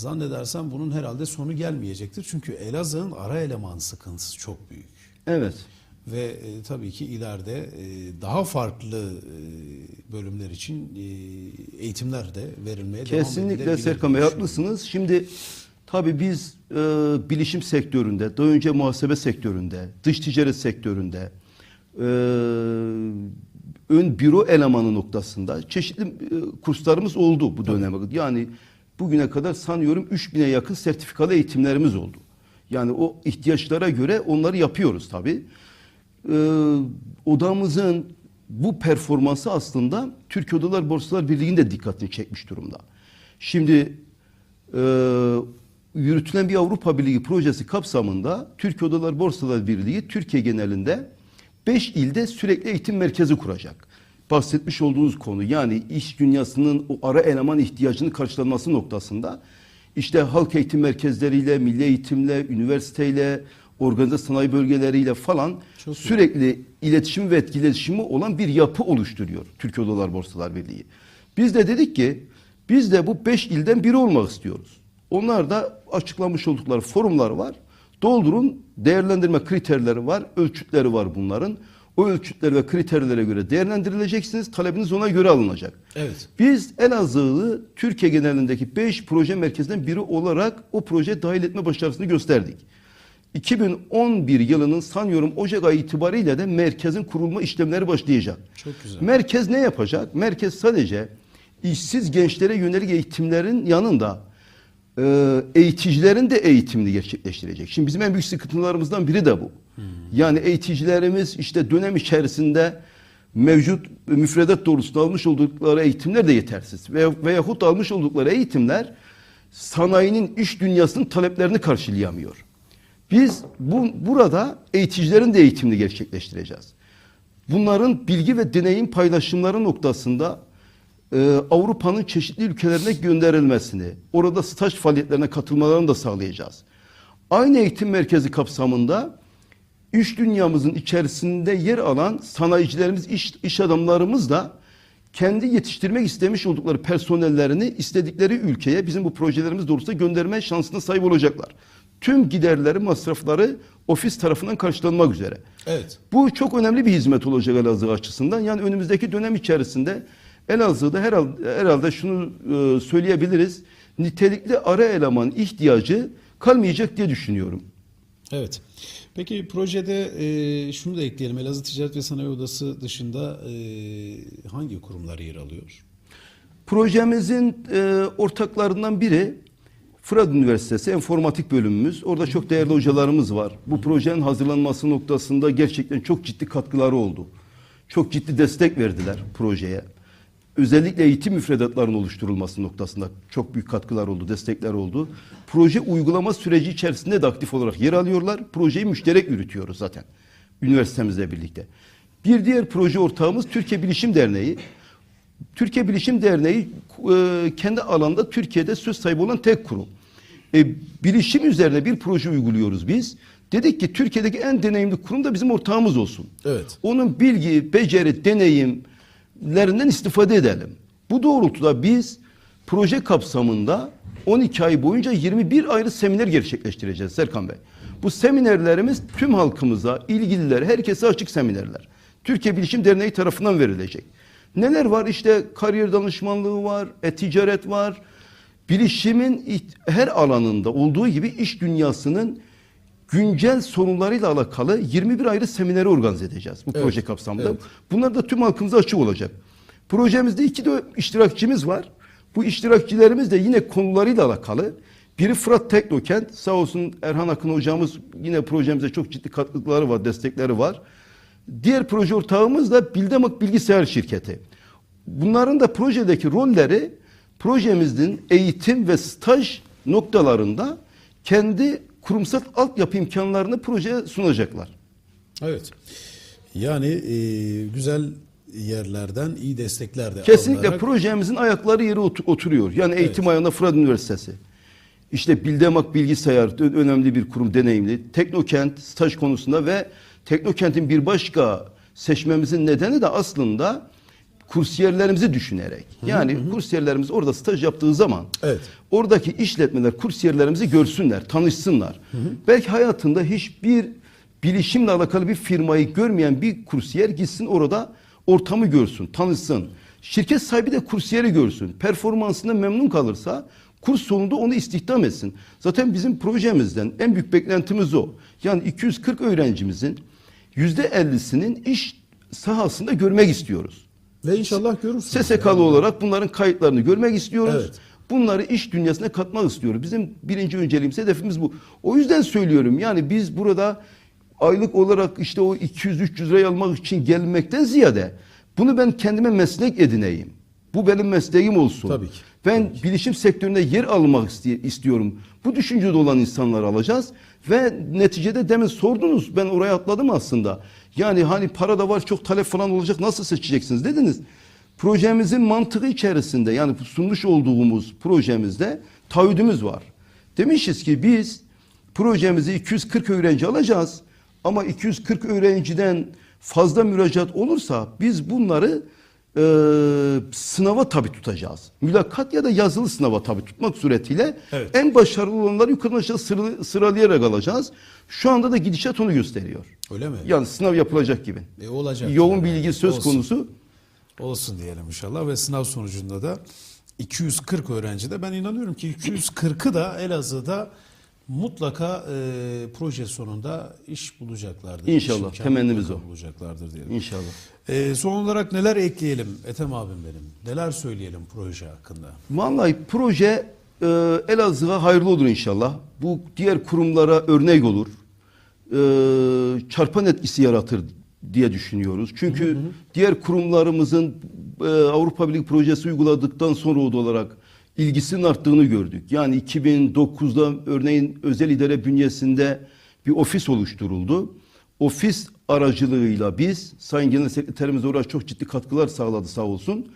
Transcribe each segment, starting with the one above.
Zannedersem bunun herhalde sonu gelmeyecektir. Çünkü Elazığ'ın ara eleman sıkıntısı çok büyük. Evet. Ve e, tabii ki ileride e, daha farklı e, bölümler için e, eğitimler de verilmeye devam Kesinlikle edilebilir Serkan Bey haklısınız. Şimdi tabii biz e, bilişim sektöründe, daha önce muhasebe sektöründe, dış ticaret sektöründe, e, ön büro elemanı noktasında çeşitli e, kurslarımız oldu bu döneme. Yani bugüne kadar sanıyorum 3000'e yakın sertifikalı eğitimlerimiz oldu. Yani o ihtiyaçlara göre onları yapıyoruz tabii. E, odamızın bu performansı aslında Türk Odalar Borsalar Birliği'nin de dikkatini çekmiş durumda. Şimdi e, yürütülen bir Avrupa Birliği projesi kapsamında Türk Odalar Borsalar Birliği Türkiye genelinde 5 ilde sürekli eğitim merkezi kuracak. Bahsetmiş olduğunuz konu yani iş dünyasının o ara eleman ihtiyacının karşılanması noktasında işte halk eğitim merkezleriyle, milli eğitimle, üniversiteyle, organize sanayi bölgeleriyle falan Çok iyi. sürekli iletişim ve etkileşimi olan bir yapı oluşturuyor Türkiye Odalar Borsalar Birliği. Biz de dedik ki biz de bu beş ilden biri olmak istiyoruz. Onlar da açıklamış oldukları forumlar var. Doldurun değerlendirme kriterleri var, ölçütleri var bunların. O ölçütler ve kriterlere göre değerlendirileceksiniz. Talebiniz ona göre alınacak. Evet. Biz Elazığ'ı Türkiye genelindeki 5 proje merkezinden biri olarak o projeye dahil etme başarısını gösterdik. 2011 yılının sanıyorum Ocak ayı itibariyle de merkezin kurulma işlemleri başlayacak. Çok güzel. Merkez ne yapacak? Merkez sadece işsiz gençlere yönelik eğitimlerin yanında e, eğiticilerin de eğitimini gerçekleştirecek. Şimdi bizim en büyük sıkıntılarımızdan biri de bu. Yani eğiticilerimiz işte dönem içerisinde mevcut müfredat doğrultusunda almış oldukları eğitimler de yetersiz. Veya, veyahut almış oldukları eğitimler sanayinin iş dünyasının taleplerini karşılayamıyor. Biz bu, burada eğiticilerin de eğitimini gerçekleştireceğiz. Bunların bilgi ve deneyim paylaşımları noktasında e, Avrupa'nın çeşitli ülkelerine gönderilmesini, orada staj faaliyetlerine katılmalarını da sağlayacağız. Aynı eğitim merkezi kapsamında iş dünyamızın içerisinde yer alan sanayicilerimiz, iş, iş adamlarımız da kendi yetiştirmek istemiş oldukları personellerini istedikleri ülkeye bizim bu projelerimiz doğrultusunda gönderme şansına sahip olacaklar. Tüm giderleri, masrafları ofis tarafından karşılanmak üzere. Evet. Bu çok önemli bir hizmet olacak Elazığ açısından. Yani önümüzdeki dönem içerisinde Elazığ'da herhalde, herhalde şunu e, söyleyebiliriz. Nitelikli ara eleman ihtiyacı kalmayacak diye düşünüyorum. Evet. Peki projede e, şunu da ekleyelim. Elazığ Ticaret ve Sanayi Odası dışında e, hangi kurumlar yer alıyor? Projemizin e, ortaklarından biri Fırat Üniversitesi Enformatik Bölümümüz. Orada çok değerli hocalarımız var. Bu projenin hazırlanması noktasında gerçekten çok ciddi katkıları oldu. Çok ciddi destek verdiler projeye. Özellikle eğitim müfredatlarının oluşturulması noktasında çok büyük katkılar oldu, destekler oldu. Proje uygulama süreci içerisinde de aktif olarak yer alıyorlar. Projeyi müşterek yürütüyoruz zaten üniversitemizle birlikte. Bir diğer proje ortağımız Türkiye Bilişim Derneği. Türkiye Bilişim Derneği e, kendi alanda Türkiye'de söz sahibi olan tek kurum. E, bilişim üzerine bir proje uyguluyoruz biz. Dedik ki Türkiye'deki en deneyimli kurum da bizim ortağımız olsun. Evet. Onun bilgi, beceri, deneyimlerinden istifade edelim. Bu doğrultuda biz proje kapsamında 12 ay boyunca 21 ayrı seminer gerçekleştireceğiz Serkan Bey. Bu seminerlerimiz tüm halkımıza, ilgililer, herkese açık seminerler. Türkiye Bilişim Derneği tarafından verilecek. Neler var? İşte kariyer danışmanlığı var, e-ticaret var. Bilişimin her alanında olduğu gibi iş dünyasının güncel sorunlarıyla alakalı 21 ayrı semineri organize edeceğiz bu Evet, proje kapsamında. evet. Bunlar da tüm halkımıza açık olacak. Projemizde iki de iştirakçımız var. Bu iştirakçilerimiz de yine konularıyla alakalı. Biri Fırat Teknokent. Sağ olsun Erhan Akın hocamız yine projemize çok ciddi katkıları var, destekleri var. Diğer proje ortağımız da Bildemak Bilgisayar Şirketi. Bunların da projedeki rolleri projemizin eğitim ve staj noktalarında kendi kurumsal altyapı imkanlarını projeye sunacaklar. Evet. Yani e, güzel yerlerden iyi destekler de Kesinlikle alınarak- projemizin ayakları yeri ot- oturuyor. Yani eğitim ayağında Fırat Üniversitesi. İşte Bildemak Bilgisayar önemli bir kurum deneyimli. Teknokent staj konusunda ve Teknokent'in bir başka seçmemizin nedeni de aslında kursiyerlerimizi düşünerek. Yani kursiyerlerimiz orada staj yaptığı zaman Evet. oradaki işletmeler kursiyerlerimizi görsünler, tanışsınlar. Belki hayatında hiçbir bilişimle alakalı bir firmayı görmeyen bir kursiyer gitsin orada ortamı görsün, tanışsın. Şirket sahibi de kursiyeri görsün. Performansından memnun kalırsa kurs sonunda onu istihdam etsin. Zaten bizim projemizden en büyük beklentimiz o. Yani 240 öğrencimizin %50'sinin iş sahasında görmek istiyoruz. Ve inşallah görürsünüz. SSK'lı olarak bunların kayıtlarını görmek istiyoruz. Evet. Bunları iş dünyasına katmak istiyoruz. Bizim birinci önceliğimiz, hedefimiz bu. O yüzden söylüyorum yani biz burada aylık olarak işte o 200-300 lirayı almak için gelmekten ziyade bunu ben kendime meslek edineyim. Bu benim mesleğim olsun. Tabii ki. Ben bilişim sektöründe yer almak isti- istiyorum. Bu düşüncede olan insanları alacağız ve neticede demin sordunuz ben oraya atladım aslında. Yani hani para da var çok talep falan olacak nasıl seçeceksiniz dediniz. Projemizin mantığı içerisinde yani sunmuş olduğumuz projemizde taahhüdümüz var. Demişiz ki biz projemizi 240 öğrenci alacağız ama 240 öğrenciden fazla müracaat olursa biz bunları e, sınava tabi tutacağız. Mülakat ya da yazılı sınava tabi tutmak suretiyle Evet. en başarılı olanları yukarıdan aşağı sıra- sıralayarak alacağız. Şu anda da gidişat onu gösteriyor. Öyle mi? Yani sınav yapılacak gibi. E, olacak. Yoğun tabii. bilgi söz Olsun. konusu. Olsun diyelim inşallah ve sınav sonucunda da 240 öğrenci de ben inanıyorum ki 240'ı da Elazığ'da mutlaka e, proje sonunda iş bulacaklardır. İnşallah, İş temennimiz o. Bulacaklardır diyelim. İnşallah. E, son olarak neler ekleyelim Ethem abim benim? Neler söyleyelim proje hakkında? Vallahi proje e, Elazığ'a hayırlı olur inşallah. Bu diğer kurumlara örnek olur. E, çarpan etkisi yaratır diye düşünüyoruz. Çünkü diğer kurumlarımızın e, Avrupa Birliği projesi uyguladıktan sonra o olarak ilgisinin arttığını gördük. Yani 2009'da örneğin özel idare bünyesinde bir ofis oluşturuldu. Ofis aracılığıyla biz Sayın Genel Sekreterimiz oraya çok ciddi katkılar sağladı sağ olsun.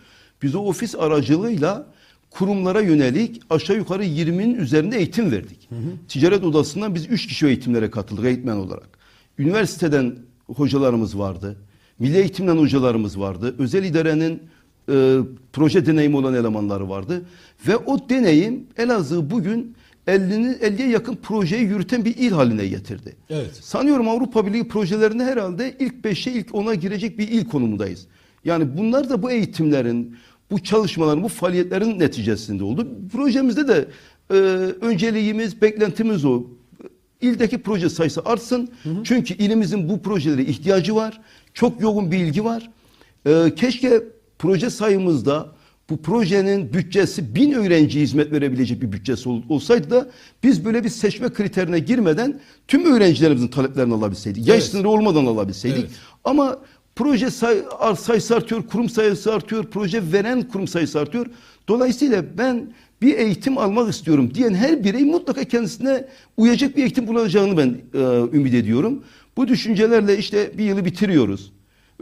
Biz o ofis aracılığıyla kurumlara yönelik aşağı yukarı 20'nin üzerinde eğitim verdik. Ticaret odasından biz 3 kişi eğitimlere katıldık eğitmen olarak. Üniversiteden hocalarımız vardı. Milli eğitimden hocalarımız vardı. Özel idarenin e, proje deneyimi olan elemanları vardı. Ve o deneyim Elazığ bugün 50'nin 50'ye yakın projeyi yürüten bir il haline getirdi. Evet. Sanıyorum Avrupa Birliği projelerinde herhalde ilk 5'e ilk 10'a girecek bir il konumundayız. Yani bunlar da bu eğitimlerin, bu çalışmaların, bu faaliyetlerin neticesinde oldu. Projemizde de e, önceliğimiz, beklentimiz o. İldeki proje sayısı artsın. Çünkü ilimizin bu projelere ihtiyacı var. Çok yoğun bir ilgi var. E, keşke proje sayımızda bu projenin bütçesi bin öğrenciye hizmet verebilecek bir bütçesi ol- olsaydı da biz böyle bir seçme kriterine girmeden tüm öğrencilerimizin taleplerini alabilseydik. Yaş Evet. sınırı olmadan alabilseydik. Evet. Ama proje say, sayısı artıyor, kurum sayısı artıyor, proje veren kurum sayısı artıyor. Dolayısıyla ben bir eğitim almak istiyorum diyen her birey mutlaka kendisine uyacak bir eğitim bulacağını ben e, ümit ediyorum. Bu düşüncelerle işte bir yılı bitiriyoruz.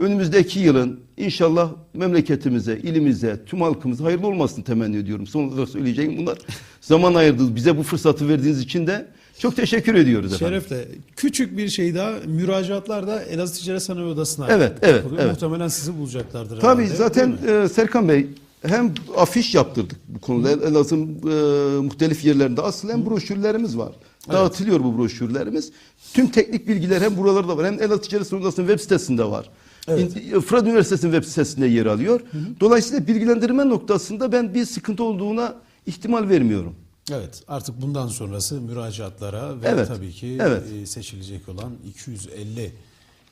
Önümüzdeki yılın inşallah memleketimize, ilimize, tüm halkımıza hayırlı olmasını temenni ediyorum. Son olarak söyleyeceğim bunlar. Zaman ayırdınız. Bize bu fırsatı verdiğiniz için de çok teşekkür ediyoruz efendim. Şerefle. Küçük bir şey daha müracaatlar da Elazığ Ticaret Sanayi Odası'na Evet, evet, yapılıyor. evet. Muhtemelen sizi bulacaklardır. Tabii herhalde, zaten e, Serkan Bey hem afiş yaptırdık bu konuda. Elazığ'ın e, muhtelif yerlerinde aslen broşürlerimiz var. Dağıtılıyor bu broşürlerimiz. Tüm teknik bilgiler hem buralarda var hem Elazığ Ticaret Odası'nın web sitesinde var. Evet. İn- Fırat Üniversitesi'nin web sitesinde yer alıyor. Dolayısıyla bilgilendirme noktasında ben bir sıkıntı olduğuna ihtimal vermiyorum. Evet artık bundan sonrası müracaatlara ve Evet, tabii ki evet. e, seçilecek olan 250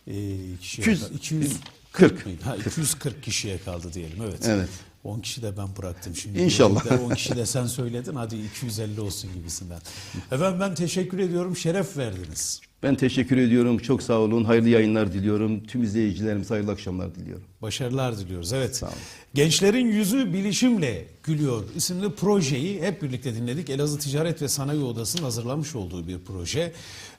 e, kişiye 200 kal- 240 40. mıydı? Ha, 240 kişiye kaldı diyelim evet. Evet. 10 kişi de ben bıraktım şimdi. İnşallah. Böylelikle 10 kişi de sen söyledin hadi 250 olsun gibisinden. Efendim ben teşekkür ediyorum şeref verdiniz. Ben teşekkür ediyorum. Çok sağ olun. Hayırlı yayınlar diliyorum. Tüm izleyicilerimize hayırlı akşamlar diliyorum. Başarılar diliyoruz. Evet. olun. Gençlerin yüzü bilişimle gülüyor isimli projeyi hep birlikte dinledik. Elazığ Ticaret ve Sanayi Odası'nın hazırlamış olduğu bir proje.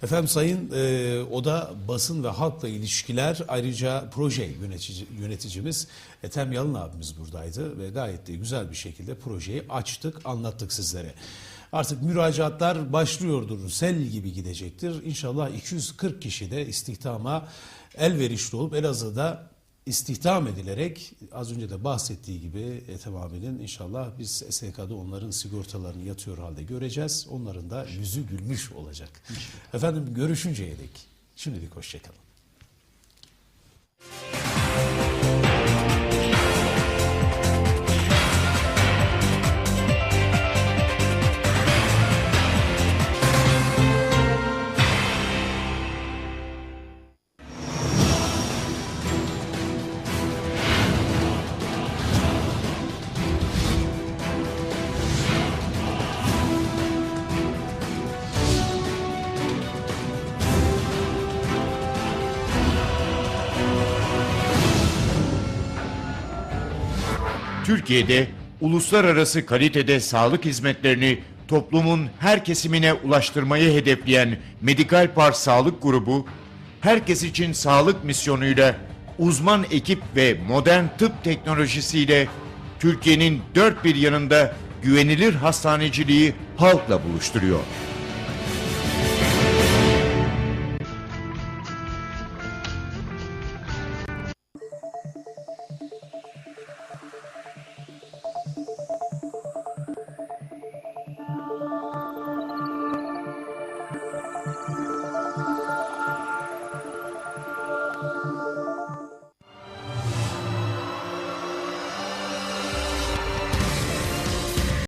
Efendim Sayın e, Oda Basın ve Halkla İlişkiler ayrıca proje yönetici, yöneticimiz Ethem Yalın abimiz buradaydı ve gayet de güzel bir şekilde projeyi açtık, anlattık sizlere. Artık müracaatlar başlıyordur, sel gibi gidecektir. İnşallah 240 kişi de istihdama elverişli olup Elazığ'da istihdam edilerek az önce de bahsettiği gibi Ethem abinin inşallah biz SSK'da onların sigortalarını yatıyor halde göreceğiz. Onların da yüzü gülmüş olacak. Efendim görüşünceye dek şimdilik hoşçakalın. Türkiye'de uluslararası kalitede sağlık hizmetlerini toplumun her kesimine ulaştırmayı hedefleyen Medikal Par Sağlık Grubu, herkes için sağlık misyonuyla uzman ekip ve modern tıp teknolojisiyle Türkiye'nin dört bir yanında güvenilir hastaneciliği halkla buluşturuyor.